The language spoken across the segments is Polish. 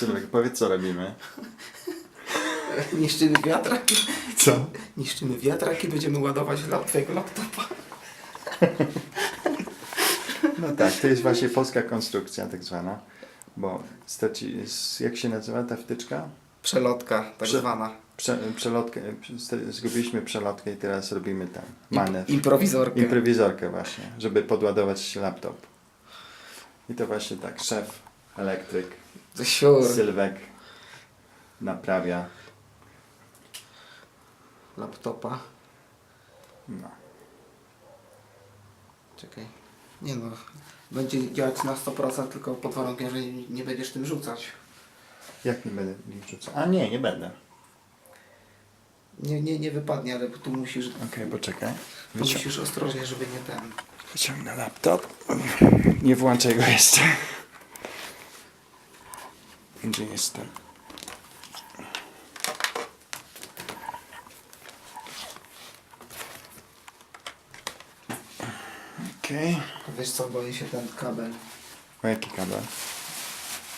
Sylwek, powiedz co robimy. Niszczymy wiatrak. Co? Niszczymy wiatrak i będziemy ładować lap twojego laptopa. No tak, to jest właśnie polska konstrukcja tak zwana, bo straci, jak się nazywa ta wtyczka? Przelotka, tak Prze- zwana. Prze, przelotkę, prze- zgubiliśmy przelotkę i teraz robimy tam manewr. Improwizorkę. Improwizorkę właśnie, żeby podładować laptop. I to właśnie tak, szef, elektryk, To siur. Sylwek naprawia. Laptopa. No. Czekaj. Nie no. Będzie działać na 100% tylko pod warunkiem, że nie, będziesz tym rzucać. Jak nie będę nim rzucał? A nie, nie będę. Nie, nie, nie wypadnie, ale tu musisz, Okej, poczekaj. tu musisz ostrożnie, żeby nie ten. wyciągnę laptop. Nie włączaj go jeszcze. Gdzie jestem? Okej. Wiesz co, boję się ten kabel. O jaki kabel?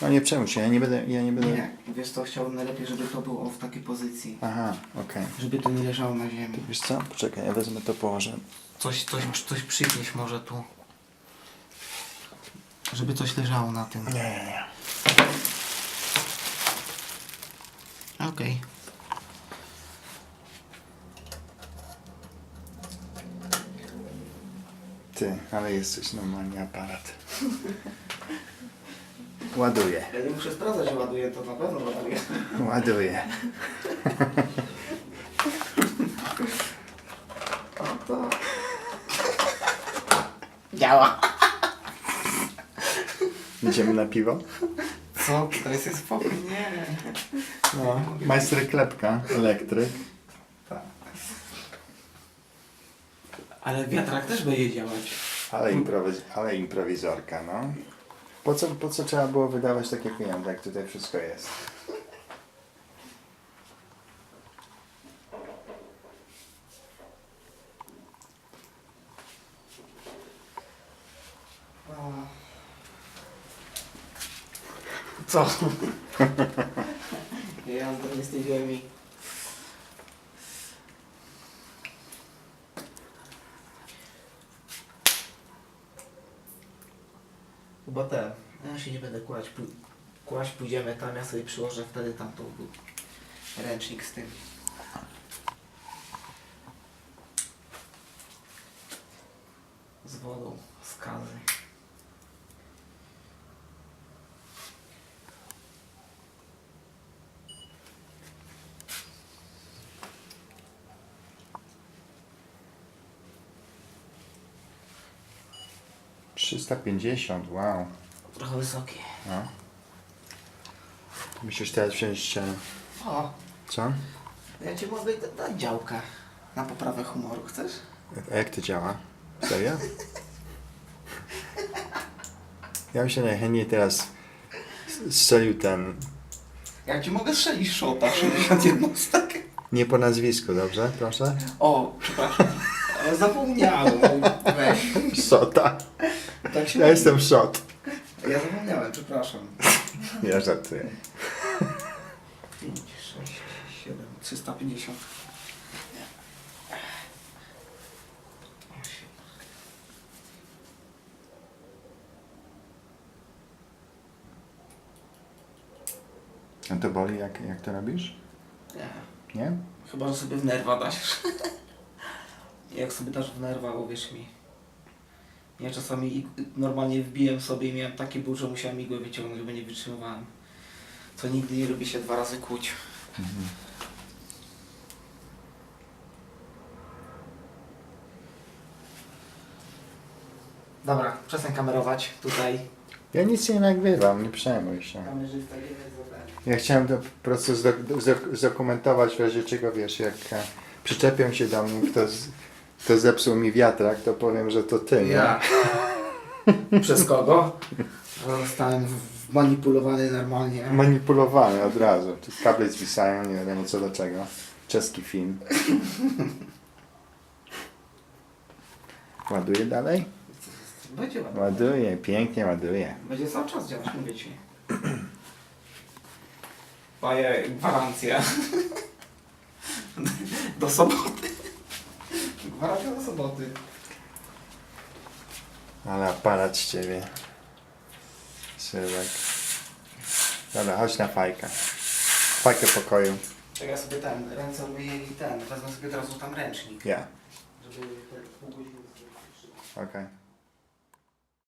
No nie przejmuj się, ja nie będę, ja nie będę... Nie, wiesz co, chciałbym najlepiej, żeby to było w takiej pozycji. Aha, okej. Żeby to nie leżało na ziemi. Wiesz co? Poczekaj, ja wezmę to położę. Coś, coś, coś przypnieść może tu. Żeby coś leżało na tym. Nie, nie, nie. Okej. Ty, ale jesteś normalnie aparat. Ładuję, Ja nie muszę sprawdzać, że ładuje, to na pewno ładuje. ładuję. O to... Działa. Idziemy na piwo? Co? To jest spokój? Nie. No. Majster klepka, elektryk. Tak. Ale wiatrak też będzie działać. Ale, improwiz ale improwizorka, no. Po co, po co trzeba było wydawać takie pieniądze, jak tutaj wszystko jest? Co? ja Andrzej z tej ziemi. Chyba te. Ja się nie będę kłać. Kłaść pójdziemy tam, ja sobie przyłożę wtedy tamtą ręcznik z tym. Z wodą, z kawy. 350, wow. Trochę wysokie. No. Musisz teraz wziąć... E, o, Co? ja ci mogę dać działkę na poprawę humoru, chcesz? A jak to działa? Serio? Ja bym się najchętniej teraz strzelił ten... Ja ci mogę strzelić szota 60 jednostek. Nie po nazwisku, dobrze? Proszę? O, przepraszam, zapomniałem. Weź. Sota. Tak się Ja jestem shot. Ja zapomniałem, przepraszam. Ja żartuję. 5, 6, 7, 350. Osiem. A to boli, jak, jak to robisz? Nie. Nie? Chyba, że sobie w nerwa dasz. Jak sobie dasz w nerwa, uwierz mi. Ja czasami normalnie wbiłem sobie i miałem taki ból, że musiałem igłę wyciągnąć, bo nie wytrzymywałem. Co nigdy nie lubi się dwa razy kłuć. Dobra, przestań kamerować tutaj. Ja nic nie nagrywam, nie przejmuj się. Kamerzysta nie jest. Ja chciałem to po prostu zdok- zdok- zdokumentować w razie czego, wiesz, jak e, przyczepią się do mnie, kto, z, kto zepsuł mi wiatrak, to powiem, że to ty, nie? Ja. Przez kogo? Zostałem manipulowany normalnie. Manipulowany od razu. Kable zwisają, nie wiadomo co do czego. Czeski film. Ładuje dalej? Będzie ładnie. Ładuje, pięknie ładuje. Będzie cały czas działać, mówię ci. Daję gwarancję. Do soboty. Gwarancja do soboty. Ale aparat z ciebie. Sylwek. Dobra, chodź na fajkę. Fajkę pokoju. Czekaj, ja sobie ten, ręce umyję i ten, wezmę sobie od razu tam ręcznik. Ja. Żeby te pół godziny. Okej.